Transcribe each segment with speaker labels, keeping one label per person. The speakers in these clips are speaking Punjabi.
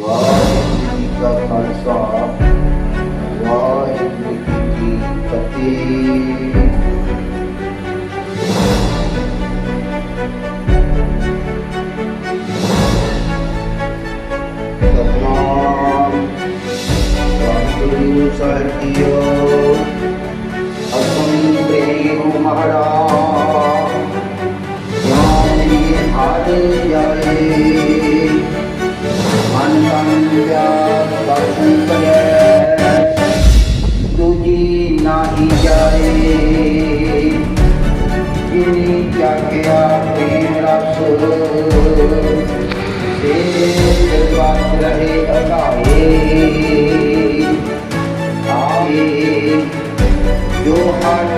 Speaker 1: ਵਾਹਿਗੁਰੂ ਜੀ ਕਾ ਖਾਲਸਾ Come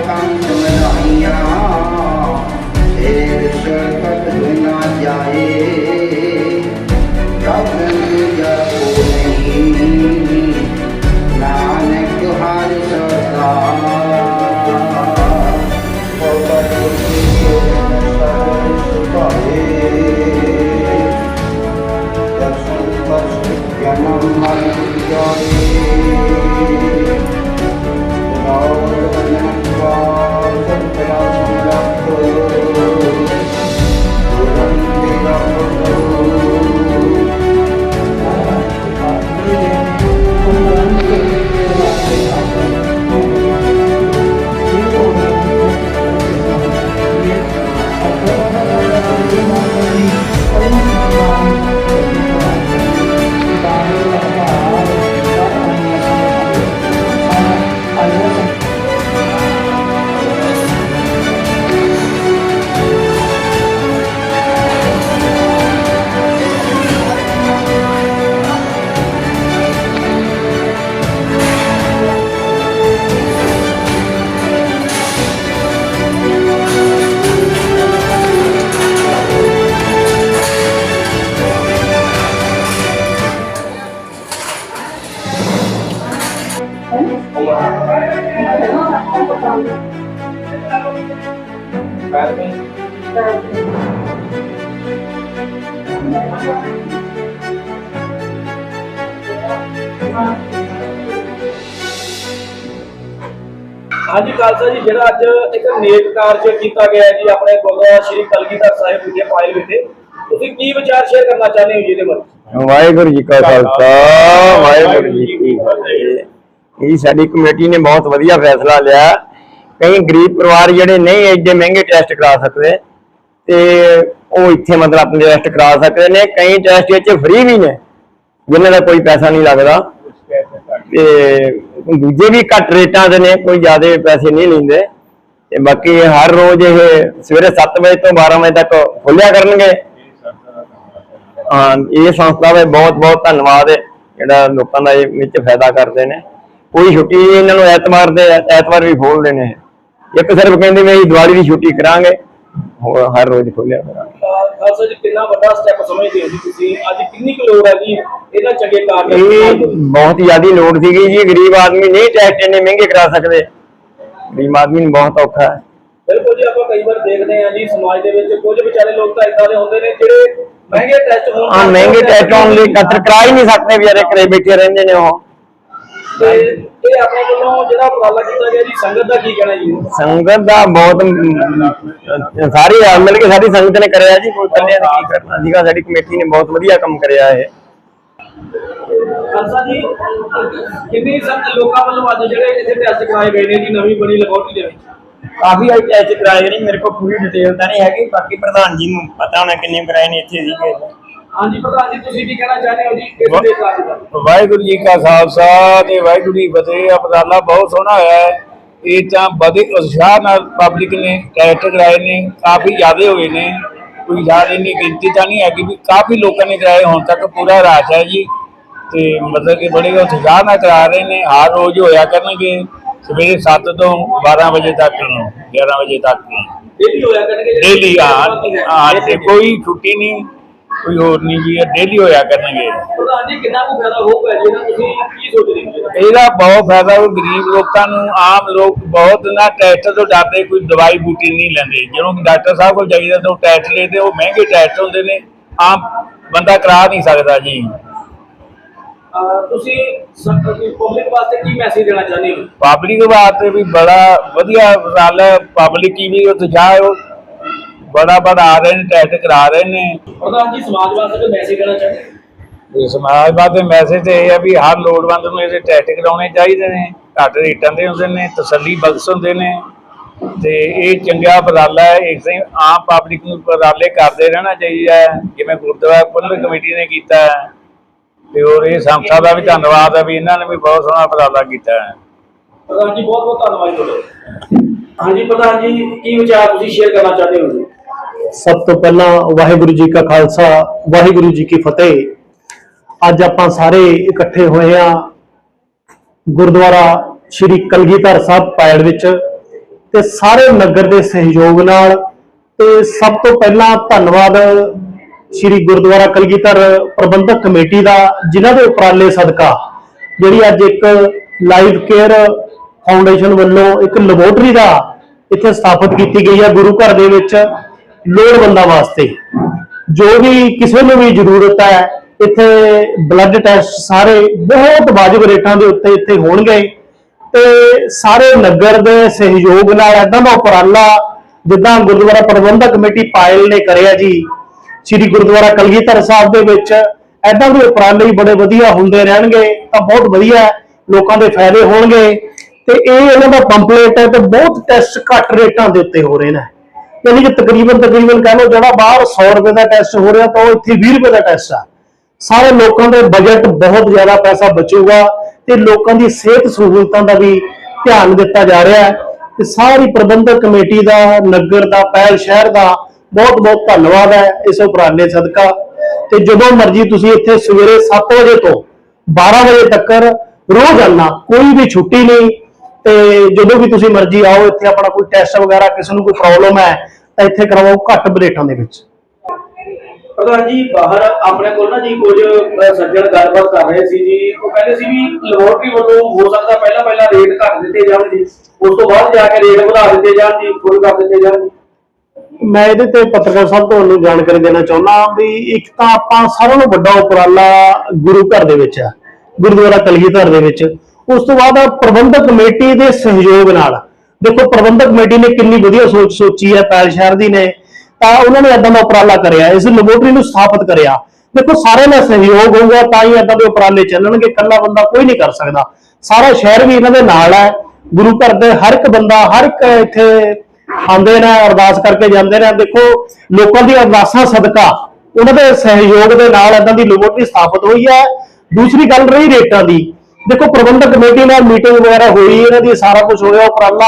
Speaker 1: on.
Speaker 2: ਹਾਂਜੀ ਖਾਲਸਾ ਜੀ, ਜਿਹੜਾ ਅੱਜ ਇੱਕ ਨੇਕ ਕਾਰਜ ਕੀਤਾ ਗਿਆ ਹੈ ਜੀ, ਆਪਣੇ ਗੁਰਦੁਆਰਾ ਸ਼੍ਰੀ ਕਲਗੀਧਰ ਸਾਹਿਬ ਵਿਖੇ ਪਾਇਲ ਵਿਖੇ, ਤੁਸੀਂ ਕੀ ਵਿਚਾਰ ਸ਼ੇਅਰ ਕਰਨਾ ਚਾਹੁੰਦੇ ਹੋ ਜੀ ਇਹਦੇ ਬਾਰੇ?
Speaker 3: ਵਾਹਿਗੁਰੂ ਜੀ ਕਾ ਖਾਲਸਾ, ਵਾਹਿਗੁਰੂ ਜੀ ਕੀ ਫਤਿਹ। ਇਹ ਸਾਡੀ ਕਮੇਟੀ ਨੇ ਬਹੁਤ ਵਧੀਆ ਫੈਸਲਾ ਲਿਆ। ਕਈ ਗਰੀਬ ਪਰਿਵਾਰ ਜਿਹੜੇ ਨਹੀਂ ਐਡੇ ਮਹਿੰਗੇ ਟੈਸਟ ਕਰਾ ਸਕਦੇ, ਤੇ ਉਹ ਇੱਥੇ ਮਤਲਬ ਆਪਣੇ ਟੈਸਟ ਕਰਾ ਸਕਦੇ ਨੇ। ਕਈ ਟੈਸਟ ਇੱਥੇ ਫ੍ਰੀ ਵੀ ਨੇ, ਜਿਨ੍ਹਾਂ ਦਾ ਕੋਈ ਪੈਸਾ ਨਹੀਂ ਲੱਗਦਾ। ਤੇ ਦੂਜੇ ਵੀ ਘੱਟ ਰੇਟਾਂ ਦੇ ਨੇ, ਕੋਈ ਜ਼ਿਆਦਾ ਪੈਸੇ ਨਹੀਂ ਲੈਂਦੇ। ਤੇ ਬਾਕੀ ਹਰ ਰੋਜ਼ ਇਹ ਸਵੇਰੇ 7 ਵਜੇ ਤੋਂ 12 ਵਜੇ ਤੱਕ ਖੋਲਿਆ ਕਰਨਗੇ। ਹਾਂ, ਇਹ ਸੰਸਥਾ ਦਾ ਬਹੁਤ ਬਹੁਤ ਧੰਨਵਾਦ ਹੈ, ਜਿਹੜਾ ਲੋਕਾਂ ਦਾ ਇਹ ਵਿੱਚ ਫਾਇਦਾ ਕਰਦੇ ਨੇ। ਕੋਈ ਛੁੱਟੀ ਇਹਨਾਂ ਨੂੰ ਐਤਵਾਰ ਦੇ, ਐਤਵਾਰ ਵੀ ਖੋਲਦੇ ਨੇ। ਇੱਕ ਸਿਰਫ ਕਹਿੰਦੇ ਵੀ ਅਸੀਂ ਦੀਵਾਲੀ ਦੀ ਛੁੱਟੀ ਕਰਾਂਗੇ ਹਰ ਰੋਜ਼ ਖੋਲਿਆ ਕਰਾਂਗੇ।
Speaker 2: ਖਾਲਸਾ ਜੀ ਕਿੰਨਾ ਵੱਡਾ ਸਟੈਪ ਸਮਝਦੇ ਹੋ ਜੀ ਤੁਸੀਂ? ਅੱਜ ਕਿੰਨੀ ਕੁ ਲੋੜ ਹੈ ਜੀ ਇਹਦਾ ਚੰਗੇ ਕਾਰਜ
Speaker 3: ਇਹ ਬਹੁਤ ਜ਼ਿਆਦੀ ਲੋੜ ਸੀਗੀ ਜੀ। ਗਰੀਬ ਆਦਮੀ ਨਹੀਂ ਟੈਸਟ ਇੰਨੇ ਮਹਿੰਗੇ ਕਰਾ ਸਕਦੇ। ਗਰੀਬ ਆਦਮੀ ਨੂੰ ਬਹੁਤ ਔਖਾ ਹੈ।
Speaker 2: ਬਿਲਕੁਲ ਜੀ ਆਪਾਂ ਕਈ ਵਾਰ ਦੇਖਦੇ ਹਾਂ ਜੀ ਸਮਾਜ ਦੇ ਵਿੱਚ ਕੁਝ ਵਿਚਾਰੇ ਲੋਕ ਤਾਂ ਇਦਾਂ ਦੇ ਹੁੰਦੇ ਨੇ ਜਿਹੜੇ ਮਹਿੰਗੇ ਟੈਸਟ ਹੋਣ
Speaker 3: ਆ ਮਹਿੰਗੇ ਟੈਸਟ ਆਉਣ ਲਈ ਕਤਰ ਕਰਾ ਹੀ ਨਹੀਂ ਸਕਦੇ ਵਿਚਾਰੇ ਘਰੇ ਬੈਠੇ ਰਹਿੰਦੇ ਨੇ ਉਹ।
Speaker 2: ਤੇ ਇਹ ਆਪਣੇ ਵੱਲੋਂ ਜਿਹੜਾ ਉਪਰਾਲਾ ਕੀਤਾ ਗਿਆ ਜੀ ਸੰਗਤ ਦਾ ਕੀ ਕਹਿਣਾ ਜੀ?
Speaker 3: ਸੰਗਤ ਦਾ ਬਹੁਤ ਅਮ, ਸਾਰੀ ਰਲ ਮਿਲ ਕੇ ਸਾਡੀ ਸੰਗਤ ਨੇ ਕਰਿਆ ਜੀ ਕੋਈ ਇਕੱਲਿਆਂ ਨੇ ਕੀ ਕਰਨਾ ਸੀਗਾ ਸਾਡੀ ਕਮੇਟੀ ਨੇ ਬਹੁਤ ਵਧੀਆ ਕੰਮ ਕਰਿਆ ਇਹ।
Speaker 2: ਖਾਲਸਾ ਜੀ ਕਿੰਨੀ ਸੰਗਤ ਲੋਕਾਂ ਵੱਲੋਂ ਅੱਜ ਜਿਹੜੇ ਇੱਥੇ ਟੈਸਟ ਕਰਾਏ ਗਏ ਨੇ ਜੀ ਨਵੀਂ ਬਣੀ ਲਗੌਟੀ ਦੇ ਵਿੱਚ?
Speaker 3: ਕਾਫੀ ਆਈ ਟੈਸਟ ਕਰਾਏ ਨੇ ਮੇਰੇ ਕੋਲ ਪੂਰੀ ਡਿਟੇਲ ਤਾਂ ਨਹੀਂ ਹੈਗੀ ਬਾਕੀ ਪ੍ਰਧਾਨ ਜੀ ਨੂੰ ਪਤਾ ਹੋਣਾ ਕਿੰਨੇ ਕਰਾਏ ਨੇ ਇੱਥੇ ਸੀਗੇ।
Speaker 2: ਹਾਂਜੀ ਪ੍ਰਧਾਨ ਜੀ ਤੁਸੀਂ ਕੀ ਕਹਿਣਾ ਚਾਹੁੰਦੇ ਹੋ ਜੀ? ਇਸ ਦੇ ਕਾਰਜ ਦਾ।
Speaker 4: ਵਾਹਿਗੁਰੂ ਜੀ ਕਾ ਖਾਲਸਾ ਤੇ ਵਾਹਿਗੁਰੂ ਜੀ ਫਤਿਹ। ਅਪਰਾਲਾ ਬਹੁਤ ਸੋਹਣਾ ਹੋਇਆ ਹੈ। ਇਹ ਤਾਂ ਬੜੇ ਉਤਸ਼ਾਹ ਨਾਲ ਪਬਲਿਕ ਨੇ ਟੈਸਟ ਕਰਾਏ ਨੇ ਕਾਫੀ ਜ਼ਿਆਦੇ ਹੋਏ ਨੇ। ਕੋਈ ਜ਼ਿਆਦਾ ਇੰਨੀ ਗਿਣਤੀ ਤਾਂ ਨਹੀਂ ਹੈਗੀ ਵੀ ਕਾਫੀ ਲੋਕਾਂ ਨੇ ਕਰਾਏ ਹੁਣ ਤੱਕ ਪੂਰਾ ਰਾਜ ਹੈ ਜੀ। ਤੇ ਮਤਲਬ ਕਿ ਬੜੇ ਉਤਸ਼ਾਹ ਨਾਲ ਕਰਾ ਰਹੇ ਨੇ ਹਰ ਰੋਜ਼ ਹੋਇਆ ਕਰਨਗੇ। ਸਵੇਰੇ 7 ਤੋਂ 12 ਵਜੇ ਤੱਕ ਨੂੰ 11 ਵਜੇ ਤੱਕ
Speaker 2: ਡੇਲੀ ਹੋਇਆ ਕਰਨਗੇ
Speaker 4: ਡੇਲੀ ਹਾਂ ਹਾਂ ਤੇ ਕੋਈ ਛੁੱਟੀ ਨਹੀਂ। ਕੋਈ ਹੋਰ ਨਹੀਂ ਜੀ ਡੇਲੀ ਹੋਇਆ ਕਰਨਗੇ।
Speaker 2: ਪ੍ਰਧਾਨ ਜੀ ਕਿੰਨਾ ਕੁ ਫਾਇਦਾ ਹੋਊਗਾ ਜੀ ਇਹਦਾ ਤੁਸੀਂ ਕੀ ਸੋਚਦੇ ਹੋ ਜੀ?
Speaker 4: ਇਹਦਾ ਬਹੁਤ ਫਾਇਦਾ ਹੋ ਗਰੀਬ ਲੋਕਾਂ ਨੂੰ ਆਮ ਲੋਕ ਬਹੁਤ ਨਾ ਟੈਸਟ ਤੋਂ ਡਰਦੇ ਕੋਈ ਦਵਾਈ ਬੂਟੀ ਨਹੀਂ ਲੈਂਦੇ। ਜਦੋਂ ਡਾਕਟਰ ਸਾਹਿਬ ਕੋਲ ਜਾਈਦਾ ਤਾਂ ਉਹ ਟੈਸਟ ਲੈਂਦੇ ਉਹ ਮਹਿੰਗੇ ਟੈਸਟ ਹੁੰਦੇ ਨੇ। ਆਮ ਬੰਦਾ ਕਰਾ ਨਹੀਂ ਸਕਦਾ ਜੀ।
Speaker 2: ਤੁਸੀਂ ਪਬਲਿਕ ਵਾਸਤੇ ਕੀ ਮੈਸੇਜ ਦੇਣਾ ਚਾਹੁੰਦੇ ਹੋ?
Speaker 4: ਪਬਲਿਕ ਵਾਸਤੇ ਵੀ ਬੜਾ ਵਧੀਆ ਗੱਲ ਪਬਲਿਕ ਕੀ ਵੀ ਉਤਸ਼ਾਹ ਉਹ ਬੜਾ ਬੜਾ ਆ ਰਹੇ ਨੇ ਟੈਸਟ ਕਰਾ ਰਹੇ ਨੇ।
Speaker 2: ਪ੍ਰਧਾਨ ਜੀ ਸਮਾਜ ਵਾਸਤੇ ਮੈਸੇਜ ਦੇਣਾ ਚਾਹੁੰਦੇ? ਹੋ?
Speaker 4: ਤੇ ਸਮਾਜ ਬਾਰੇ ਮੈਸੇਜ ਇਹ ਹੈ ਵੀ ਹਰ ਲੋੜਵੰਦ ਨੂੰ ਇਹਦੇ ਟੈਸਟ ਕਰਾਉਣੇ ਚਾਹੀਦੇ ਨੇ ਘੱਟ ਰੇਟਾਂ ਦੇ ਹੁੰਦੇ ਨੇ ਤਸੱਲੀ ਬਖਸ਼ ਹੁੰਦੇ ਨੇ। ਤੇ ਇਹ ਚੰਗਾ ਉਪਰਾਲਾ ਹੈ ਇਸ ਤਰ੍ਹਾਂ ਹੀ ਆਮ ਪਬਲਿਕ ਨੂੰ ਉਪਰਾਲੇ ਕਰਦੇ ਰਹਿਣਾ ਚਾਹੀਦਾ ਹੈ ਜਿਵੇਂ ਗੁਰਦੁਆਰਾ ਪ੍ਰਬੰਧਕ ਕਮੇਟੀ ਨੇ ਕੀਤਾ ਹੈ। ਤੇ ਹੋਰ ਇਹ ਸੰਸਥਾ ਦਾ ਵੀ ਧੰਨਵਾਦ ਹੈ ਵੀ ਇਹਨਾਂ ਨੇ ਵੀ ਬਹੁਤ ਸੋਹਣਾ ਉਪਰਾਲਾ ਕੀਤਾ ਹੈ।
Speaker 2: ਪ੍ਰਧਾਨ ਜੀ ਬਹੁਤ ਬਹੁਤ ਧੰਨਵਾਦ ਤੁਹਾਡਾ। ਹਾਂਜੀ ਪ੍ਰਧਾਨ ਜੀ ਕੀ ਵਿਚਾਰ ਤੁਸੀਂ ਸ਼ੇਅਰ ਕਰਨਾ ਚਾਹੁੰਦੇ ਹੋ? ਜੀ
Speaker 5: ਸਭ ਤੋਂ ਪਹਿਲਾਂ ਵਾਹਿਗੁਰੂ ਜੀ ਕਾ ਖਾਲਸਾ, ਵਾਹਿਗੁਰੂ ਜੀ ਕੀ ਫਤਿਹ। ਅੱਜ ਆਪਾਂ ਸਾਰੇ ਇਕੱਠੇ ਹੋਏ ਆ ਗੁਰਦੁਆਰਾ ਸ਼੍ਰੀ ਕਲਗੀਧਰ ਸਾਹਿਬ ਪਾਇੜ ਵਿੱਚ ਤੇ ਸਾਰੇ ਨਗਰ ਦੇ ਸਹਿਯੋਗ ਨਾਲ ਤੇ ਸਭ ਤੋਂ ਪਹਿਲਾਂ ਧੰਨਵਾਦ ਸ਼੍ਰੀ ਗੁਰਦੁਆਰਾ ਕਲਗੀਧਰ ਪ੍ਰਬੰਧਕ ਕਮੇਟੀ ਦਾ, ਜਿਨ੍ਹਾਂ ਦੇ ਉਪਰਾਲੇ ਸਦਕਾ, ਜਿਹੜੀ ਅੱਜ ਇੱਕ ਲਾਈਫ ਕੇਅਰ ਫਾਊਂਡੇਸ਼ਨ ਵੱਲੋਂ ਇੱਕ ਲੈਬੋਰਟਰੀ ਦਾ ਇੱਥੇ ਸਥਾਪਿਤ ਕੀਤੀ ਗਈ ਹੈ ਗੁਰੂ ਘਰ ਦੇ ਵਿੱਚ। ਲੋੜਵੰਦਾਂ ਵਾਸਤੇ। ਜੋ ਵੀ ਕਿਸੇ ਨੂੰ ਵੀ ਜ਼ਰੂਰਤ ਹੈ, ਇੱਥੇ ਬਲੱਡ ਟੈਸਟ ਸਾਰੇ ਬਹੁਤ ਵਾਜਬ ਰੇਟਾਂ ਦੇ ਉੱਤੇ ਇੱਥੇ ਹੋਣਗੇ। ਤੇ ਸਾਰੇ ਨਗਰ ਦੇ ਸਹਿਯੋਗ ਨਾਲ ਏਦਾਂ ਦਾ ਉਪਰਾਲਾ ਜਿੱਦਾਂ ਗੁਰਦੁਆਰਾ ਪ੍ਰਬੰਧਕ ਕਮੇਟੀ ਪਾਇਲ ਨੇ ਕਰਿਆ ਜੀ, ਸ੍ਰੀ ਗੁਰਦੁਆਰਾ ਕਲਗੀਧਰ ਸਾਹਿਬ ਦੇ ਵਿੱਚ ਏਦਾਂ ਦੇ ਉਪਰਾਲੇ ਹੀ ਬੜੇ ਵਧੀਆ ਹੁੰਦੇ ਰਹਿਣਗੇ, ਤਾਂ ਬਹੁਤ ਵਧੀਆ ਲੋਕਾਂ ਦੇ ਫਾਇਦੇ ਹੋਣਗੇ। ਤੇ ਇਹ ਇਹਨਾਂ ਦਾ ਪੰਪਲੇਟ ਹੈ ਤੇ ਬਹੁਤ ਟੈਸਟ ਘੱਟ ਰੇਟਾਂ ਦੇ ਉੱਤੇ ਹੋ ਰਹੇ ਨੇ। ਯਾਨੀ ਕਿ ਤਕਰੀਬਨ ਤਕਰੀਬਨ ਕਹ ਲਓ ਜਿਹੜਾ ਬਾਹਰ 100 ਰੁਪਏ ਦਾ ਟੈਸਟ ਹੋ ਰਿਹਾ ਤਾਂ ਉਹ ਇੱਥੇ 20 ਰੁਪਏ ਦਾ ਟੈਸਟ ਆ। ਸਾਰੇ ਲੋਕਾਂ ਦੇ ਬਜਟ ਬਹੁਤ ਜ਼ਿਆਦਾ ਪੈਸਾ ਬਚੂਗਾ ਤੇ ਲੋਕਾਂ ਦੀ ਸਿਹਤ ਸਹੂਲਤਾਂ ਦਾ ਵੀ ਧਿਆਨ ਦਿੱਤਾ ਜਾ ਰਿਹਾ ਹੈ। ਤੇ ਸਾਰੀ ਪ੍ਰਬੰਧਕ ਕਮੇਟੀ ਦਾ, ਨਗਰ ਦਾ ਪਹਿਲ ਸ਼ਹਿਰ ਦਾ ਬਹੁਤ ਬਹੁਤ ਧੰਨਵਾਦ ਹੈ ਇਸ ਉਪਰਾਲੇ ਸਦਕਾ। ਤੇ ਜਦੋਂ ਮਰਜ਼ੀ ਤੁਸੀਂ ਇੱਥੇ ਸਵੇਰੇ 7 ਵਜੇ ਤੋਂ 12 ਵਜੇ ਤੱਕ ਰੋਜ਼ ਆਉਣਾ ਕੋਈ ਵੀ ਛੁੱਟੀ ਨਹੀਂ ਤੇ ਜਦੋਂ ਵੀ ਤੁਸੀਂ ਮਰਜ਼ੀ ਆਓ ਇੱਥੇ ਆਪਣਾ ਕੋਈ ਟੈਸਟ ਵਗੈਰਾ ਕਿਸੇ ਨੂੰ ਕੋਈ ਪ੍ਰੋਬਲਮ ਹੈ ਤਾਂ ਇੱਥੇ ਕਰਵਾਓ ਘੱਟ ਰੇਟਾਂ ਦੇ ਵਿੱਚ।
Speaker 2: ਪ੍ਰਧਾਨ ਜੀ ਬਾਹਰ ਆਪਣੇ ਕੋਲ ਨਾ ਜੀ ਕੁਝ ਅਹ, ਸੱਜਣ ਗੱਲਬਾਤ ਕਰ ਰਹੇ ਸੀ ਜੀ। ਉਹ ਕਹਿੰਦੇ ਸੀ ਵੀ ਲੈਬੋਰਟਰੀ ਵੱਲੋਂ ਹੋ ਸਕਦਾ ਪਹਿਲਾਂ ਪਹਿਲਾਂ ਰੇਟ ਘੱਟ ਦਿੱਤੇ ਜਾਣ ਜੀ। ਉਸ ਤੋਂ ਬਾਅਦ ਜਾ ਕੇ ਰੇਟ ਵਧਾ ਦਿੱਤੇ ਜਾਣ ਜੀ ਕੋਈ ਕਰ ਦਿੱਤੇ ਜਾਣ ਜੀ।
Speaker 5: ਮੈਂ ਇਹਦੇ ਤੇ ਪੱਤਰਕਾਰ ਸਾਹਿਬ ਤੁਹਾਨੂੰ ਜਾਣਕਾਰੀ ਦੇਣਾ ਚਾਹੁੰਦਾ ਵੀ ਇੱਕ ਤਾਂ ਆਪਾਂ ਸਾਰਿਆਂ ਨੂੰ ਵੱਡਾ ਉਪਰਾਲਾ ਗੁਰੂ ਘਰ ਦੇ ਵਿੱਚ ਹੈ ਗੁਰਦੁਆਰਾ ਕਲਗੀਧਰ ਦੇ ਵਿੱਚ। ਉਸ ਤੋਂ ਬਾਅਦ ਪ੍ਰਬੰਧਕ ਕਮੇਟੀ ਦੇ ਸਹਿਯੋਗ ਨਾਲ। ਦੇਖੋ, ਪ੍ਰਬੰਧਕ ਕਮੇਟੀ ਨੇ ਕਿੰਨੀ ਵਧੀਆ ਸੋਚ ਸੋਚੀ ਹੈ, ਪੈਲ ਸ਼ਹਿਰ ਦੀ ਨੇ। ਤਾਂ ਉਹਨਾਂ ਨੇ ਏਦਾਂ ਦਾ ਉਪਰਾਲਾ ਕਰਿਆ, ਇਸ ਲੈਬੋਰਟਰੀ ਨੂੰ ਸਥਾਪਿਤ ਕਰਿਆ। ਦੇਖੋ, ਸਾਰਿਆਂ ਦਾ ਸਹਿਯੋਗ ਹੋਊਗਾ, ਤਾਂ ਹੀ ਏਦਾਂ ਦੇ ਉਪਰਾਲੇ ਚੱਲਣਗੇ, ਇਕੱਲਾ ਬੰਦਾ ਕੋਈ ਨਹੀਂ ਕਰ ਸਕਦਾ। ਸਾਰਾ ਸ਼ਹਿਰ ਵੀ ਇਹਨਾਂ ਦੇ ਨਾਲ ਹੈ। ਗੁਰੂ ਘਰ ਦੇ ਹਰ ਇੱਕ ਬੰਦਾ, ਹਰ ਇੱਕ ਇੱਥੇ ਆਉਂਦੇ ਨੇ, ਅਰਦਾਸ ਕਰਕੇ ਜਾਂਦੇ ਨੇ। ਦੇਖੋ, ਲੋਕਾਂ ਦੀ ਅਰਦਾਸਾਂ, ਸਦਕਾ, ਉਹਨਾਂ ਦੇ ਸਹਿਯੋਗ ਦੇ ਨਾਲ ਏਦਾਂ ਦੀ ਲੈਬੋਰਟਰੀ ਸਥਾਪਿਤ ਹੋਈ ਹੈ। ਦੂਸਰੀ ਗੱਲ ਰਹੀ ਰੇਟਾਂ ਦੀ। ਦੇਖੋ ਪ੍ਰਬੰਧਕ ਕਮੇਟੀ ਨਾਲ ਮੀਟਿੰਗ ਵਗੈਰਾ ਹੋਈ ਇਹਨਾਂ ਦੀ ਸਾਰਾ ਕੁਝ ਹੋਇਆ ਉਪਰਾਲਾ।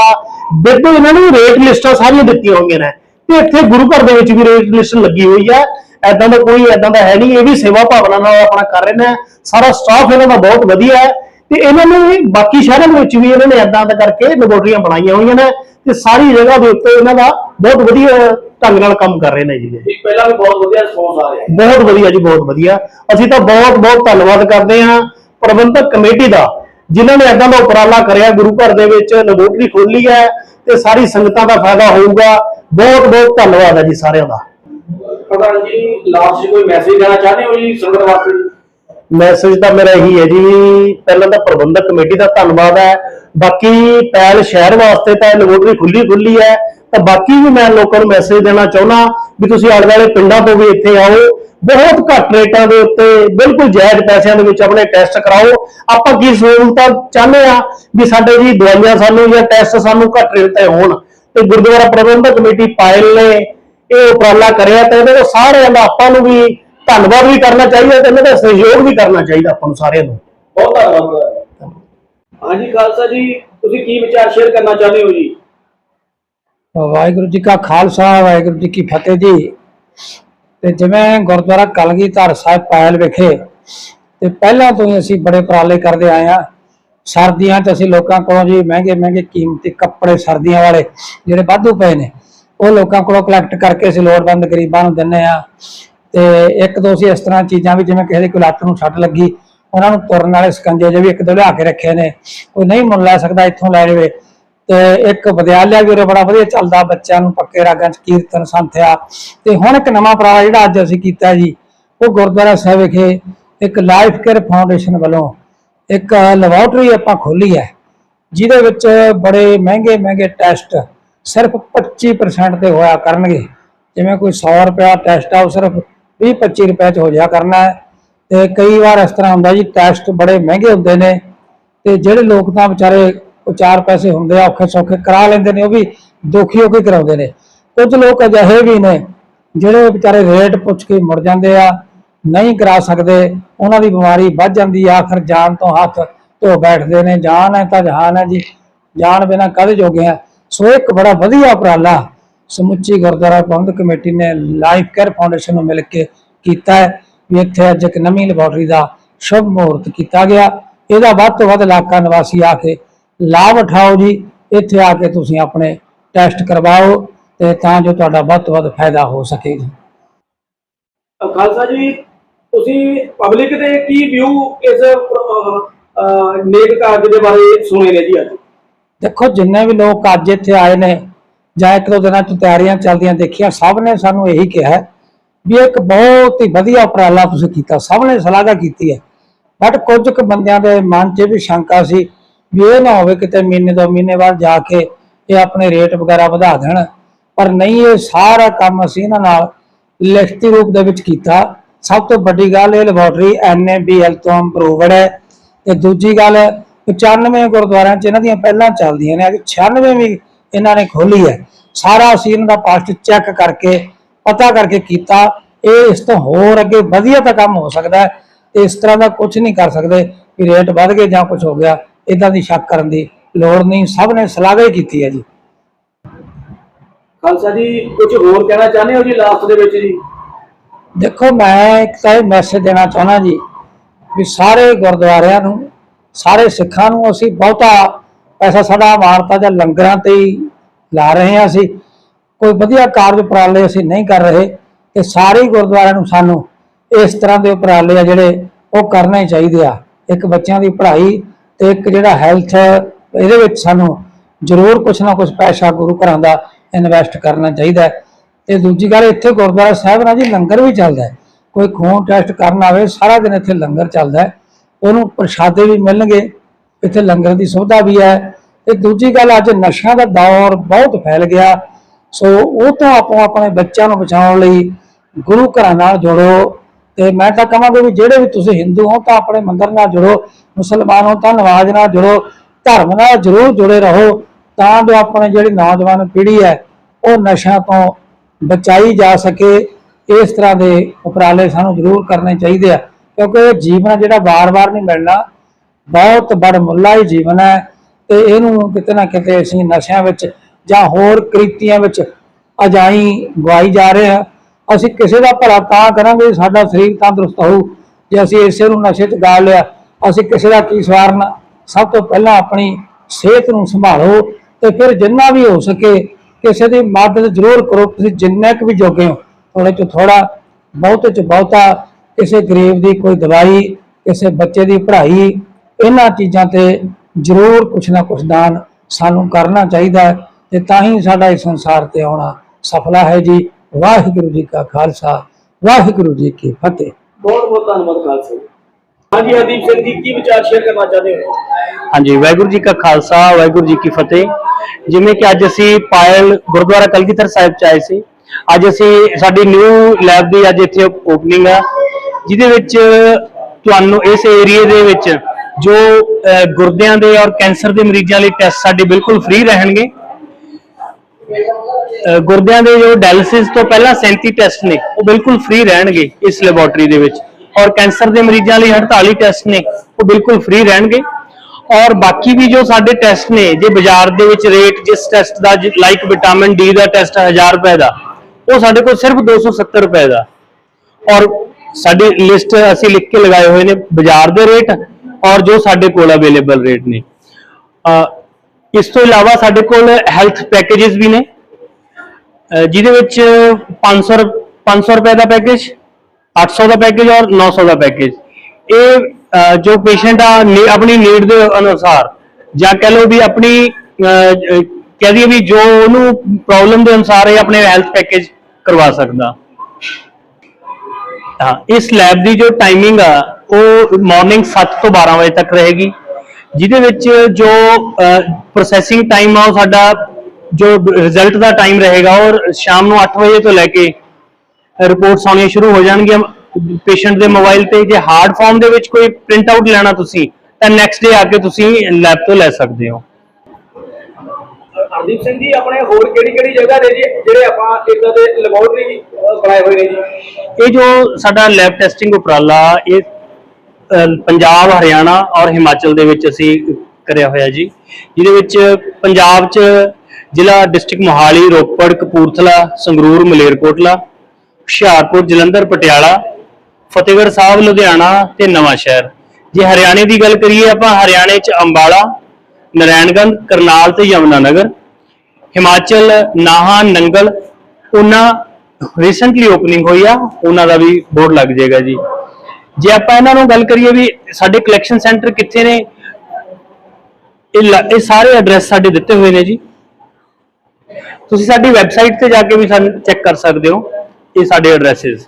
Speaker 5: ਬਿਲਕੁਲ ਇਹਨਾਂ ਨੂੰ ਰੇਟ ਲਿਸਟਾਂ ਸਾਰੀਆਂ ਦਿੱਤੀਆਂ ਹੋਈਆਂ ਨੇ। ਤੇ ਇੱਥੇ ਗੁਰੂ ਘਰ ਦੇ ਵਿੱਚ ਵੀ ਰੇਟ ਲਿਸਟ ਲੱਗੀ ਹੋਈ ਹੈ ਐਦਾਂ ਦਾ ਕੋਈ ਐਦਾਂ ਦਾ ਹੈ ਨਹੀਂ ਇਹ ਵੀ ਸੇਵਾ ਭਾਵਨਾ ਨਾਲ ਆਪਣਾ ਕਰ ਰਹੇ ਨੇ। ਸਾਰਾ ਸਟਾਫ ਇਹਨਾਂ ਦਾ ਬਹੁਤ ਵਧੀਆ ਹੈ। ਤੇ ਇਹਨਾਂ ਨੇ ਬਾਕੀ ਸ਼ਹਿਰਾਂ ਦੇ ਵਿੱਚ ਵੀ ਇਹਨਾਂ ਨੇ ਐਦਾਂ ਦਾ ਕਰਕੇ ਲੈਬੋਰਟਰੀਆਂ ਬਣਾਈਆਂ ਹੋਈਆਂ ਨੇ। ਤੇ ਸਾਰੀ ਜਗ੍ਹਾ ਦੇ ਉੱਤੇ ਇਹਨਾਂ ਦਾ ਬਹੁਤ ਵਧੀਆ ਢੰਗ ਨਾਲ ਕੰਮ ਕਰ ਰਹੇ ਨੇ ਜੀ। ਇਹ।
Speaker 2: ਪਹਿਲਾਂ ਵੀ ਬਹੁਤ ਵਧੀਆ ਰਿਸਪੌਂਸ ਆ ਰਿਹਾ
Speaker 5: ਬਹੁਤ ਵਧੀਆ ਜੀ ਬਹੁਤ ਵਧੀਆ। ਅਸੀਂ ਤਾਂ ਬਹੁਤ ਬਹੁਤ ਧੰਨਵਾਦ ਕਰਦੇ ਹਾਂ। ਪ੍ਰਬੰਧਕ ਕਮੇਟੀ ਦਾ ਜਿਨ੍ਹਾਂ ਨੇ ਏਦਾਂ ਦਾ ਉਪਰਾਲਾ ਕਰਿਆ ਗੁਰੂ ਘਰ ਦੇ ਵਿੱਚ ਲੈਬੋਰਟਰੀ ਖੋਲੀ ਹੈ ਤੇ ਸਾਰੀ ਸੰਗਤਾਂ ਦਾ ਫਾਇਦਾ ਹੋਊਗਾ। ਬਹੁਤ ਬਹੁਤ ਧੰਨਵਾਦ ਹੈ ਜੀ ਸਾਰਿਆਂ ਦਾ।
Speaker 2: ਪ੍ਰਧਾਨ ਜੀ ਲਾਸਟ ਕੋਈ ਮੈਸੇਜ ਦੇਣਾ ਚਾਹੁੰਦੇ ਹੋ ਜੀ ਸੰਗਤ ਵਾਸਤੇ? ਜੀ?
Speaker 5: ਮੈਸੇਜ ਤਾਂ ਮੇਰਾ ਇਹੀ ਹੈ ਜੀ ਪਹਿਲਾਂ ਤਾਂ ਪ੍ਰਬੰਧਕ ਕਮੇਟੀ ਦਾ ਧੰਨਵਾਦ ਹੈ। ਬਾਕੀ ਪੈਲ ਸ਼ਹਿਰ ਵਾਸਤੇ ਤਾਂ ਲੈਬੋਰਟਰੀ ਖੁੱਲੀ ਖੁੱਲੀ ਹੈ। ਤਾਂ ਬਾਕੀ ਵੀ ਮੈਂ ਲੋਕਾਂ ਨੂੰ ਮੈਸੇਜ ਦੇਣਾ ਚਾਹੁੰਦਾ ਵੀ ਤੁਸੀਂ ਆਲੇ ਦੁਆਲੇ ਪਿੰਡਾਂ ਤੋਂ ਵੀ ਇੱਥੇ ਆਓ। ਬਹੁਤ ਘੱਟ ਰੇਟਾਂ ਦੇ ਉੱਤੇ ਬਿਲਕੁਲ ਜਾਇਜ਼ ਪੈਸਿਆਂ ਦੇ ਵਿੱਚ ਆਪਣੇ ਟੈਸਟ ਕਰਾਓ। ਆਪਾਂ ਕੀ ਸਹੂਲਤਾਂ ਚਾਹੁੰਦੇ ਆ ਵੀ ਸਾਡੇ ਜੀ ਦਵਾਈਆਂ ਸਾਨੂੰ ਜਾਂ ਟੈਸਟ ਸਾਨੂੰ ਘੱਟ ਰੇਟ ਤੇ ਹੋਣ। ਤੇ ਗੁਰਦੁਆਰਾ ਪ੍ਰਬੰਧਕ ਕਮੇਟੀ ਪਾਇਲ ਨੇ ਇਹ ਉਪਰਾਲਾ ਕਰਿਆ ਤੇ ਇਹਦੇ ਸਾਰਿਆਂ ਦਾ ਆਪਾਂ ਨੂੰ ਵੀ ਧੰਨਵਾਦ ਵੀ ਕਰਨਾ ਚਾਹੀਦਾ ਤੇ ਇਹਨਾਂ ਦਾ ਸਹਿਯੋਗ ਵੀ ਕਰਨਾ ਚਾਹੀਦਾ ਆਪਾਂ ਨੂੰ ਸਾਰਿਆਂ ਨੂੰ।
Speaker 2: ਬਹੁਤ ਧੰਨਵਾਦ ਹਾਂਜੀ ਖਾਲਸਾ ਜੀ ਤੁਸੀਂ ਕੀ ਵਿਚਾਰ ਸ਼ੇਅਰ ਕਰਨਾ ਚਾਹੁੰਦੇ ਹੋ ਜੀ?
Speaker 6: ਵਾਹਿਗੁਰੂ ਜੀ ਕਾ ਖਾਲਸਾ ਵਾਹਿਗੁਰੂ ਜੀ ਕੀ ਫਤਿਹ ਜੀ। ਤੇ ਜਿਵੇਂ ਗੁਰਦੁਆਰਾ ਕਲਗੀਧਰ ਸਾਹਿਬ ਪਾਇਲ ਵਿਖੇ, ਤੇ ਪਹਿਲਾਂ ਤੋਂ ਹੀ ਅਸੀਂ ਬੜੇ ਉਪਰਾਲੇ ਕਰਦੇ ਆਏ ਆ ਸਰਦੀਆਂ 'ਚ ਅਸੀਂ ਲੋਕਾਂ ਕੋਲੋਂ ਜੀ ਮਹਿੰਗੇ ਮਹਿੰਗੇ ਕੀਮਤੀ ਕੱਪੜੇ ਸਰਦੀਆਂ ਵਾਲੇ ਜਿਹੜੇ ਵਾਧੂ ਪਏ ਨੇ, ਉਹ ਲੋਕਾਂ ਕੋਲੋਂ ਕਲੈਕਟ ਕਰਕੇ ਅਸੀਂ ਲੋੜਵੰਦ ਗਰੀਬਾਂ ਨੂੰ ਦਿੰਨੇ ਆ ਤੇ ਇੱਕ ਦੋ ਅਸੀਂ ਇਸ ਤਰ੍ਹਾਂ ਚੀਜ਼ਾਂ ਵੀ ਜਿਵੇਂ ਕਿਸੇ ਦੀ ਕੋਈ ਲੱਤ ਨੂੰ ਸੱਟ ਲੱਗੀ, ਉਹਨਾਂ ਨੂੰ ਤੁਰਨ ਵਾਲੇ ਸਕੰਜੇ ਜਿਹੇ ਵੀ ਇੱਕ ਦੋ ਲਿਆ ਕੇ ਰੱਖੇ ਨੇ। ਕੋਈ ਨਹੀਂ ਮੁੱਲ ਲੈ ਸਕਦਾ ਇੱਥੋਂ ਲੈ ਲਵੇ। ਤੇ ਇੱਕ ਵਿਦਿਆਲਿਆ ਵੀ ਉਰੇ ਬੜਾ ਵਧੀਆ ਚੱਲਦਾ, ਬੱਚਿਆਂ ਨੂੰ ਪੱਕੇ ਰਾਗਾਂ ਚ ਕੀਰਤਨ ਸੰਥਿਆ ਤੇ ਹੁਣ ਇੱਕ ਨਵਾਂ ਉਪਰਾਲਾ ਜਿਹੜਾ ਅੱਜ ਅਸੀਂ ਕੀਤਾ ਜੀ, ਉਹ ਗੁਰਦੁਆਰਾ ਸਾਹਿਬ ਵਿਖੇ ਇੱਕ ਲਾਈਫ ਕੇਅਰ ਫਾਊਂਡੇਸ਼ਨ ਵੱਲੋਂ ਇੱਕ ਲੈਬੋਰਟਰੀ ਆਪਾਂ ਖੋਲੀ ਹੈ, ਜਿਹਦੇ ਵਿੱਚ ਬੜੇ ਮਹਿੰਗੇ ਮਹਿੰਗੇ ਟੈਸਟ ਸਿਰਫ 25% ਤੇ ਹੋਇਆ ਕਰਨਗੇ। ਜਿਵੇਂ ਕੋਈ 100 ਰੁਪਿਆ ਟੈਸਟ ਆ, ਉਹ ਸਿਰਫ 20-25 ਰੁਪਏ ਚ ਹੋ ਜਾਇਆ ਕਰਨਾ ਹੈ। ਤੇ ਕਈ ਵਾਰ ਇਸ ਤਰ੍ਹਾਂ ਹੁੰਦਾ ਜੀ, ਟੈਸਟ ਬੜੇ ਮਹਿੰਗੇ ਹੁੰਦੇ ਨੇ, ਤੇ ਜਿਹੜੇ ਲੋਕ ਤਾਂ ਵਿਚਾਰੇ ਉਹ ਚਾਰ ਪੈਸੇ ਹੁੰਦੇ ਆ, ਔਖੇ ਸੌਖੇ ਕਰਾ ਲੈਂਦੇ ਨੇ, ਉਹ ਵੀ ਦੁਖੀ ਹੋ ਕੇ ਕਰਾਉਂਦੇ ਨੇ। ਕੁਝ ਲੋਕ ਅਜਿਹੇ ਵੀ ਨੇ, ਜਿਹੜੇ ਵਿਚਾਰੇ ਰੇਟ ਪੁੱਛ ਕੇ ਮੁੜ ਜਾਂਦੇ ਆ, ਨਹੀਂ ਕਰਾ ਸਕਦੇ, ਉਹਨਾਂ ਦੀ ਬਿਮਾਰੀ ਵੱਧ ਜਾਂਦੀ ਆ, ਆਖਰ ਜਾਨ ਤੋਂ ਹੱਥ ਧੋ ਬੈਠਦੇ ਨੇ, ਜਾਨ ਹੈ ਤਾਂ ਜਹਾਨ ਹੈ ਜੀ, ਜਾਨ ਬਿਨਾ ਕਦੇ ਜੋਗੇ ਆ? ਸੋ ਇੱਕ ਬੜਾ ਵਧੀਆ ਉਪਰਾਲਾ ਸਮੁੱਚੀ ਗੁਰਦੁਆਰਾ ਪ੍ਰਬੰਧਕ ਕਮੇਟੀ ਨੇ ਲਾਈਫ ਕੇਅਰ ਫਾਊਂਡੇਸ਼ਨ ਨੂੰ ਮਿਲ ਕੇ ਕੀਤਾ ਹੈ, ਵੀ ਇੱਥੇ ਅੱਜ ਇੱਕ ਨਵੀਂ ਲੈਬੋਰਟਰੀ ਦਾ ਸ਼ੁਭ ਮਹੂਰਤ ਕੀਤਾ ਗਿਆ। ਇਹਦਾ ਵੱਧ ਤੋਂ ਵੱਧ ਇਲਾਕਾ ਨਿਵਾਸੀ ਆ ਕੇ ਲਾਭ ਉਠਾਓ ਜੀ ਇੱਥੇ ਆ ਕੇ ਤੁਸੀਂ ਆਪਣੇ ਟੈਸਟ ਕਰਵਾਓ ਤੇ ਤਾਂ ਜੋ ਤੁਹਾਡਾ ਵੱਧ ਤੋਂ ਵੱਧ ਫਾਇਦਾ ਹੋ ਸਕੇ ਜੀ।
Speaker 2: ਖਾਲਸਾ ਜੀ ਤੁਸੀਂ ਪਬਲਿਕ ਦੇ ਕੀ ਵਿਊ ਇਸ ਨੇਕ ਕਾਰਜ ਦੇ ਬਾਰੇ ਸੁਣੇ ਨੇ ਜੀ ਅੱਜ?
Speaker 6: ਦੇਖੋ ਜਿੰਨੇ ਵੀ ਲੋਕ ਅੱਜ ਇੱਥੇ ਆਏ ਨੇ ਜਾਂ ਇੱਕ ਦੋ ਦਿਨਾਂ ਚ ਤਿਆਰੀਆਂ ਚੱਲਦੀਆਂ ਦੇਖੀਆਂ ਸਭ ਨੇ ਸਾਨੂੰ ਇਹੀ ਕਿਹਾ ਵੀ ਇੱਕ ਬਹੁਤ ਹੀ ਵਧੀਆ ਉਪਰਾਲਾ ਤੁਸੀਂ ਕੀਤਾ ਸਭ ਨੇ ਸ਼ਲਾਘਾ ਕੀਤੀ ਹੈ। ਬਟ ਕੁਝ ਕੁ ਬੰਦਿਆਂ ਦੇ ਮਨ 'ਚ ਵੀ ਸ਼ੰਕਾ ਸੀ ਵੀ ਇਹ ਨਾ ਹੋਵੇ ਕਿਤੇ ਮਹੀਨੇ ਦੋ ਮਹੀਨੇ ਬਾਅਦ ਜਾ ਕੇ ਇਹ ਆਪਣੇ ਰੇਟ ਵਗੈਰਾ ਵਧਾ ਦੇਣ। ਪਰ ਨਹੀਂ, ਇਹ ਸਾਰਾ ਕੰਮ ਅਸੀਂ ਇਹਨਾਂ ਨਾਲ ਲਿਖਤੀ ਰੂਪ ਦੇ ਵਿੱਚ ਕੀਤਾ। ਸਭ ਤੋਂ ਵੱਡੀ ਗੱਲ ਇਹ ਲੈਬੋਰਟਰੀ ਐਨਏਬੀਐਲ ਤੋਂ ਅਪਰੂਵਡ ਹੈ। ਤੇ ਦੂਜੀ ਗੱਲ 95 ਗੁਰਦੁਆਰਿਆਂ 'ਚ ਇਹਨਾਂ ਦੀਆਂ ਪਹਿਲਾਂ ਚੱਲਦੀਆਂ ਨੇ, ਅੱਜ 96 ਵੀ ਇਹਨਾਂ ਨੇ ਖੋਲੀ ਹੈ। ਸਾਰਾ ਅਸੀਂ ਇਹਨਾਂ ਦਾ ਪਾਸਟ ਚੈੱਕ ਕਰਕੇ, ਪਤਾ ਕਰਕੇ ਕੀਤਾ। ਇਹ ਇਸ ਤੋਂ ਹੋਰ ਅੱਗੇ ਵਧੀਆ ਤਾਂ ਕੰਮ ਹੋ ਸਕਦਾ ਹੈ। ਇਸ ਤਰ੍ਹਾਂ ਦਾ ਕੁਝ ਨਹੀਂ ਕਰ ਸਕਦੇ ਕਿ ਰੇਟ ਵੱਧ ਗਏ ਜਾਂ ਕੁਝ ਹੋ ਗਿਆ। ਇਦਾਂ ਦੀ ਸ਼ੱਕ ਕਰਨ ਦੀ ਲੋੜ ਨਹੀਂ ਸਭ ਨੇ ਸਲਾਘਾ ਹੀ ਕੀਤੀ ਹੈ ਜੀ।
Speaker 2: ਖਾਲਸਾ ਜੀ ਕੁਝ ਹੋਰ ਕਹਿਣਾ ਚਾਹੁੰਦੇ ਹੋ ਜੀ ਲਾਸਟ ਦੇ ਵਿੱਚ ਜੀ?
Speaker 6: ਦੇਖੋ ਮੈਂ ਇੱਕ ਤਾਂ ਇਹ ਮੈਸੇਜ ਦੇਣਾ ਚਾਹੁੰਦਾ ਜੀ ਵੀ ਸਾਰੇ ਗੁਰਦੁਆਰਿਆਂ ਨੂੰ ਸਾਰੇ ਸਿੱਖਾਂ ਨੂੰ ਅਸੀਂ ਬਹੁਤਾ ਪੈਸਾ ਸਾਡਾ ਮਾਰਤਾ ਜਾਂ ਲੰਗਰਾਂ ਤੇ ਹੀ ਲਾ ਰਹੇ ਹਾਂ ਅਸੀਂ। ਕੋਈ ਵਧੀਆ ਕਾਰਜ ਉਪਰਾਲੇ ਅਸੀਂ ਨਹੀਂ ਕਰ ਰਹੇ ਤੇ ਸਾਰੇ ਗੁਰਦੁਆਰਿਆਂ ਨੂੰ ਸਾਨੂੰ ਇਸ ਤਰ੍ਹਾਂ ਦੇ ਉਪਰਾਲੇ ਆ ਜਿਹੜੇ ਉਹ ਕਰਨੇ ਚਾਹੀਦੇ ਆ। ਇੱਕ ਬੱਚਿਆਂ ਦੀ ਪੜ੍ਹਾਈ ਤੇ ਇੱਕ ਜਿਹੜਾ ਹੈਲਥ ਇਹਦੇ ਵਿੱਚ ਸਾਨੂੰ ਜ਼ਰੂਰ ਕੁਛ ਨਾ ਕੁਛ ਪੈਸਾ ਗੁਰੂ ਘਰਾਂ ਦਾ ਇਨਵੈਸਟ ਕਰਨਾ ਚਾਹੀਦਾ ਹੈ। ਤੇ ਦੂਜੀ ਗੱਲ ਇੱਥੇ ਗੁਰਦੁਆਰਾ ਸਾਹਿਬ ਨਾਲ ਜੀ ਲੰਗਰ ਵੀ ਚੱਲਦਾ ਕੋਈ ਖੂਨ ਟੈਸਟ ਕਰਨ ਆਵੇ, ਸਾਰਾ ਦਿਨ ਇੱਥੇ ਲੰਗਰ ਚੱਲਦਾ ਉਹਨੂੰ ਪ੍ਰਸ਼ਾਦੇ ਵੀ ਮਿਲਣਗੇ, ਇੱਥੇ ਲੰਗਰ ਦੀ ਸੁਵਿਧਾ ਵੀ ਹੈ। ਤੇ ਦੂਜੀ ਗੱਲ, ਅੱਜ ਨਸ਼ਿਆਂ ਦਾ ਦੌਰ ਬਹੁਤ ਫੈਲ ਗਿਆ। ਸੋ ਉਹ ਤੋਂ ਆਪੋ ਆਪਣੇ ਬੱਚਿਆਂ ਨੂੰ ਬਚਾਉਣ ਲਈ ਗੁਰੂ ਘਰਾਂ ਨਾਲ ਜੁੜੋ। ਤੇ ਮੈਂ ਤਾਂ ਕਹਾਂਗਾ ਵੀ ਜਿਹੜੇ ਵੀ ਤੁਸੀਂ ਹਿੰਦੂ ਹੋ, ਤਾਂ ਆਪਣੇ ਮੰਦਰ ਨਾਲ ਜੁੜੋ। ਮੁਸਲਮਾਨ ਹੋ ਤਾਂ ਨਮਾਜ਼ ਨਾਲ ਜੁੜੋ, ਧਰਮ ਨਾਲ ਜ਼ਰੂਰ ਜੁੜੇ ਰਹੋ, ਤਾਂ ਜੋ ਆਪਣੇ ਜਿਹੜੀ ਨੌਜਵਾਨ ਪੀੜ੍ਹੀ ਹੈ, ਉਹ ਨਸ਼ਿਆਂ ਤੋਂ ਬਚਾਈ ਜਾ ਸਕੇ। ਇਸ ਤਰ੍ਹਾਂ ਦੇ ਉਪਰਾਲੇ ਸਾਨੂੰ ਜ਼ਰੂਰ ਕਰਨੇ ਚਾਹੀਦੇ ਆ, ਕਿਉਂਕਿ ਇਹ ਜੀਵਨ ਜਿਹੜਾ ਵਾਰ-ਵਾਰ ਨਹੀਂ ਮਿਲਣਾ, ਬਹੁਤ ਬੜ ਮੁੱਲਾ ਹੀ ਜੀਵਨ ਹੈ, ਤੇ ਇਹਨੂੰ ਕਿਤੇ ਨਾ ਕਿਤੇ ਅਸੀਂ ਨਸ਼ਿਆਂ ਵਿੱਚ ਜਾਂ ਹੋਰ ਕ੍ਰਿਤੀਆਂ ਵਿੱਚ ਅਜਾਈ ਗਵਾਈ ਜਾ ਰਹੇ ਹਾਂ। ਅਸੀਂ ਕਿਸੇ ਦਾ ਭਲਾ ਤਾਂ ਕਰਾਂਗੇ, ਸਾਡਾ ਸਰੀਰ ਤੰਦਰੁਸਤ ਹੋਊ, ਜੇ ਅਸੀਂ ਇਸੇ ਨੂੰ ਨਸ਼ੇ 'ਚ ਗਾ ਲਿਆ ਅਸੀਂ ਕਿਸੇ ਦਾ ਕੀ ਸਵਾਰਨਾ? ਸਭ ਤੋਂ ਪਹਿਲਾਂ ਆਪਣੀ ਸਿਹਤ ਨੂੰ ਸੰਭਾਲੋ ਤੇ ਫਿਰ ਜਿੰਨਾ ਵੀ ਹੋ ਸਕੇ ਕਿਸੇ ਦੀ ਮਦਦ ਜ਼ਰੂਰ ਕਰੋ। ਤੁਸੀਂ ਜਿੰਨਾ ਕੁ ਵੀ ਜੋਗੇ ਹੋ ਥੋੜੇ ਚ ਥੋੜਾ ਬਹੁਤੇ ਚ ਬਹੁਤਾ, ਕਿਸੇ ਗਰੀਬ ਦੀ ਕੋਈ ਦਵਾਈ, ਕਿਸੇ ਬੱਚੇ ਦੀ ਪੜ੍ਹਾਈ, ਇਹਨਾਂ ਚੀਜ਼ਾਂ ਤੇ ਜ਼ਰੂਰ ਕੁਛ ਨਾ ਕੁਛ ਦਾਨ ਸਾਨੂੰ ਕਰਨਾ ਚਾਹੀਦਾ ਹੈ ਤੇ ਤਾਂ ਹੀ ਸਾਡਾ ਇਸ ਸੰਸਾਰ ਤੇ ਆਉਣਾ ਸਫਲਾ ਹੈ ਜੀ। ਵਾਹਿਗੁਰੂ ਜੀ ਕਾ ਖਾਲਸਾ, ਵਾਹਿਗੁਰੂ ਜੀ ਕੀ ਫਤਿਹ।
Speaker 2: ਬਹੁਤ ਬਹੁਤ ਧੰਨਵਾਦ ਖਾਲਸਾ ਹਾਂਜੀ, ਹਰਦੀਪ ਸਿੰਘ ਜੀ, ਕੀ ਵਿਚਾਰ ਸ਼ੇਅਰ ਕਰਨਾ ਚਾਹੁੰਦੇ ਹੋ?
Speaker 7: ਹਾਂਜੀ, ਵਾਹਿਗੁਰੂ ਜੀ ਕਾ ਖਾਲਸਾ, ਵਾਹਿਗੁਰੂ ਜੀ ਕੀ ਫਤਿਹ। ਜਿਵੇਂ ਕਿ ਅੱਜ ਅਸੀਂ ਪਾਇਲ ਗੁਰਦੁਆਰਾ ਕਲਗੀਧਰ ਸਾਹਿਬ ਚ ਆਏ ਸੀ। ਅੱਜ ਅਸੀਂ ਸਾਡੀ ਨਿਊ ਲੈਬ ਦੀ ਅੱਜ ਇੱਥੇ ਓਪਨਿੰਗ ਆ, ਜਿਹਦੇ ਵਿੱਚ ਤੁਹਾਨੂੰ ਇਸ ਏਰੀਏ ਦੇ ਵਿੱਚ ਜੋ ਗੁਰਦਿਆਂ ਦੇ ਔਰ ਕੈਂਸਰ ਦੇ ਮਰੀਜ਼ਾਂ ਲਈ ਟੈਸਟ ਸਾਡੇ ਬਿਲਕੁਲ ਫ੍ਰੀ ਰਹਿਣਗੇ। ਗੁਰਦਿਆਂ ਦੇ ਜੋ ਡਾਇਲਿਸਿਸ ਤੋਂ ਪਹਿਲਾਂ 37 ਟੈਸਟ ਨੇ, ਉਹ ਬਿਲਕੁਲ ਫ੍ਰੀ ਰਹਿਣਗੇ ਇਸ ਲੈਬੋਰਟਰੀ ਦੇ ਵਿੱਚ। ਔਰ ਕੈਂਸਰ ਦੇ ਮਰੀਜ਼ਾਂ ਲਈ 48 ਟੈਸਟ ਨੇ, ਉਹ ਬਿਲਕੁਲ ਫ੍ਰੀ ਰਹਿਣਗੇ। ਔਰ ਬਾਕੀ ਵੀ ਜੋ ਸਾਡੇ ਟੈਸਟ ਨੇ, ਜੇ ਬਾਜ਼ਾਰ ਦੇ ਵਿੱਚ ਰੇਟ ਜਿਸ ਟੈਸਟ ਦਾ ਲਾਈਕ ਵਿਟਾਮਿਨ ਡੀ ਦਾ ਟੈਸਟ 1000 ਰੁਪਏ ਦਾ, ਉਹ ਸਾਡੇ ਕੋਲ ਸਿਰਫ 270 ਰੁਪਏ ਦਾ। ਔਰ ਸਾਡੀ ਲਿਸਟ ਅਸੀਂ ਲਿਖ ਕੇ ਲਗਾਏ ਹੋਏ ਨੇ ਬਾਜ਼ਾਰ ਦੇ ਰੇਟ ਔਰ ਜੋ ਸਾਡੇ ਕੋਲ ਅਵੇਲੇਬਲ ਰੇਟ ਨੇ। ਇਸ ਤੋਂ ਇਲਾਵਾ ਸਾਡੇ ਕੋਲ ਹੈਲਥ ਪੈਕੇजेस ਵੀ ਨੇ। ਜਿਹਦੇ ਵਿੱਚ 500 ਰੁਪ- 500 ਰੁਪਏ ਦਾ ਪੈਕੇਜ 800 ਦਾ ਪੈਕੇਜ ਔਰ 900 ਦਾ ਪੈਕੇਜ ਇਹ ਜੋ ਪੇਸ਼ੈਂਟ ਆ ਨੀ- ਆਪਣੀ ਨੀਡ ਦੇ ਅਨੁਸਾਰ ਜਾਂ ਕਹ ਲਓ ਵੀ ਆਪਣੀ ਅਹ, ਕਹਿ ਦਈਏ ਵੀ ਜੋ ਉਹਨੂੰ ਪ੍ਰੋਬਲਮ ਦੇ ਅਨੁਸਾਰ ਇਹ ਆਪਣੇ ਹੈਲਥ ਪੈਕੇਜ ਕਰਵਾ ਸਕਦਾ। ਹਾਂ ਇਸ ਲੈਬ ਦੀ ਜੋ ਟਾਈਮਿੰਗ ਆ ਉਹ ਮਾਰਨਿੰਗ 7 ਤੋਂ 12 ਵਜੇ ਤੱਕ ਰਹੇਗੀ। ਜਿਹਦੇ ਵਿੱਚ ਜੋ ਪ੍ਰੋਸੈਸਿੰਗ ਟਾਈਮ ਆ ਉਹ ਸਾਡਾ ਜੋ ਰਿਜ਼ਲਟ ਦਾ ਟਾਈਮ ਰਹੇਗਾ ਔਰ ਸ਼ਾਮ ਨੂੰ 8 ਵਜੇ ਤੋਂ ਲੈ ਕੇ ਰਿਪੋਰਟਸ ਆਉਣੀਆਂ ਸ਼ੁਰੂ ਹੋ ਜਾਣਗੀਆਂ ਪੇਸ਼ੈਂਟ ਦੇ ਮੋਬਾਈਲ ਤੇ ਜੇ ਹਾਰਡ ਫਾਰਮ ਦੇ ਵਿੱਚ ਕੋਈ ਪ੍ਰਿੰਟ ਆਊਟ ਲੈਣਾ ਤੁਸੀਂ ਤਾਂ ਨੈਕਸਟ ਡੇ ਆ ਕੇ ਤੁਸੀਂ ਲੈਬ ਤੋਂ ਲੈ ਸਕਦੇ ਹੋ।
Speaker 2: ਹਰਦੀਪ ਸਿੰਘ ਜੀ ਆਪਣੇ ਹੋਰ ਕਿਹੜੀ ਕਿਹੜੀ ਜਗ੍ਹਾ ਦੇ ਜੀ ਜਿਹੜੇ ਆਪਾਂ ਇਦਾਂ ਦੇ ਲੈਬੋਰਟਰੀ ਬਣਾਏ ਹੋਏ ਨੇ ਜੀ?
Speaker 7: ਇਹ ਜੋ ਸਾਡਾ ਲੈਬ ਟੈਸਟਿੰਗ ਉਪਰਾਲਾ ਇਹ ਪੰਜਾਬ ਹਰਿਆਣਾ ਔਰ ਹਿਮਾਚਲ ਦੇ ਵਿੱਚ ਅਸੀਂ ਕਰਿਆ ਹੋਇਆ ਜੀ। ਜਿਹਦੇ ਵਿੱਚ ਪੰਜਾਬ 'ਚ ਜ਼ਿਲ੍ਹਾ ਡਿਸਟ੍ਰਿਕਟ ਮੋਹਾਲੀ ਰੋਪੜ ਕਪੂਰਥਲਾ ਸੰਗਰੂਰ ਮਲੇਰਕੋਟਲਾ ਹੁਸ਼ਿਆਰਪੁਰ, ਜਲੰਧਰ, ਪਟਿਆਲਾ, ਫਤਿਹਗੜ੍ਹ ਸਾਹਿਬ, ਲੁਧਿਆਣਾ ਤੇ ਨਵਾਂ ਸ਼ਹਿਰ। ਜੇ ਹਰਿਆਣੇ ਦੀ ਗੱਲ ਕਰੀਏ, ਆਪਾਂ ਹਰਿਆਣੇ 'ਚ ਅੰਬਾਲਾ, ਨਰੈਣਗੰਜ, ਕਰਨਾਲ ਤੇ ਯਮੁਨਾਨਗਰ, ਹਿਮਾਚਲ, ਨਾਹਾ, ਨੰਗਲ, ਉਹਨਾਂ ਰੀਸੈਂਟਲੀ ਓਪਨਿੰਗ ਹੋਈ ਆ, ਉਹਨਾਂ ਦਾ ਵੀ ਬੋਰਡ ਲੱਗ ਜਾਏਗਾ ਜੀ। ਜੇ ਆਪਾਂ ਇਹਨਾਂ ਨੂੰ ਗੱਲ ਕਰੀਏ ਵੀ ਸਾਡੇ ਕਲੈਕਸ਼ਨ ਸੈਂਟਰ ਕਿੱਥੇ ਨੇ, ਇਹ ਲ- ਇਹ ਸਾਰੇ ਐਡਰੈਸ ਸਾਡੇ ਦਿੱਤੇ ਹੋਏ ਨੇ ਜੀ। ਤੁਸੀਂ ਸਾਡੀ ਵੈਬਸਾਈਟ ਤੇ ਜਾ ਕੇ ਵੀ ਸਾਨੂੰ ਚੈੱਕ ਕਰ ਸਕਦੇ ਹੋ। ਇਹ ਸਾਡੇ ਐਡਰੈਸਸ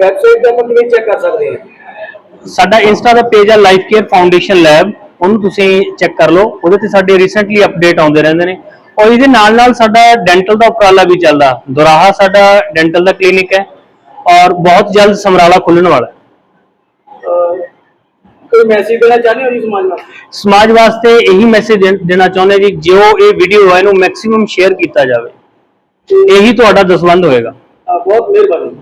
Speaker 2: ਵੈਬਸਾਈਟ ਆਪਾਂ ਕਿਵੇਂ ਚੈੱਕ ਕਰ ਸਕਦੇ ਹਾਂ?
Speaker 7: ਸਾਡਾ ਇੰਸਟਾ ਦਾ ਪੇਜ ਆ ਲਾਈਫ ਕੇਅਰ ਫਾਊਂਡੇਸ਼ਨ ਲੈਬ ਉਹਨੂੰ ਤੁਸੀਂ ਚੈੱਕ ਕਰ ਲਓ। ਉਹਦੇ ਤੇ ਸਾਡੇ ਰੀਸੈਂਟਲੀ ਅਪਡੇਟ ਆਉਂਦੇ ਰਹਿੰਦੇ ਨੇ। ਔਰ ਇਹਦੇ ਨਾਲ ਨਾਲ ਸਾਡਾ ਡੈਂਟਲ ਦਾ ਉਪਰਾਲਾ ਵੀ ਚੱਲਦਾ। ਦੁਰਾਹਾ ਸਾਡਾ ਡੈਂਟਲ ਦਾ ਕਲੀਨਿਕ ਹੈ ਔਰ ਬਹੁਤ ਜਲਦ ਸਮਰਾਲਾ ਖੁੱਲਣ ਵਾਲਾ ਹੈ।
Speaker 2: ਕੋਈ ਮੈਸੇਜ ਦੇਣਾ ਚਾਹੁੰਦੇ ਹੋ ਜੀ ਸਮਾਜ ਨੂੰ
Speaker 7: ਸਮਾਜ ਵਾਸਤੇ ਇਹੀ ਮੈਸੇਜ ਦੇਣਾ ਚਾਹੁੰਦੇ ਜੀ ਜੋ ਇਹ ਵੀਡੀਓ ਹੈ ਇਹਨੂੰ ਮੈਕਸਿਮਮ ਸ਼ੇਅਰ ਕੀਤਾ ਜਾਵੇ। ਇਹੀ ਤੁਹਾਡਾ ਦਸਵੰਦ ਹੋਏਗਾ।
Speaker 2: ਬਹੁਤ ਮਿਹਰਬਾਨੀ।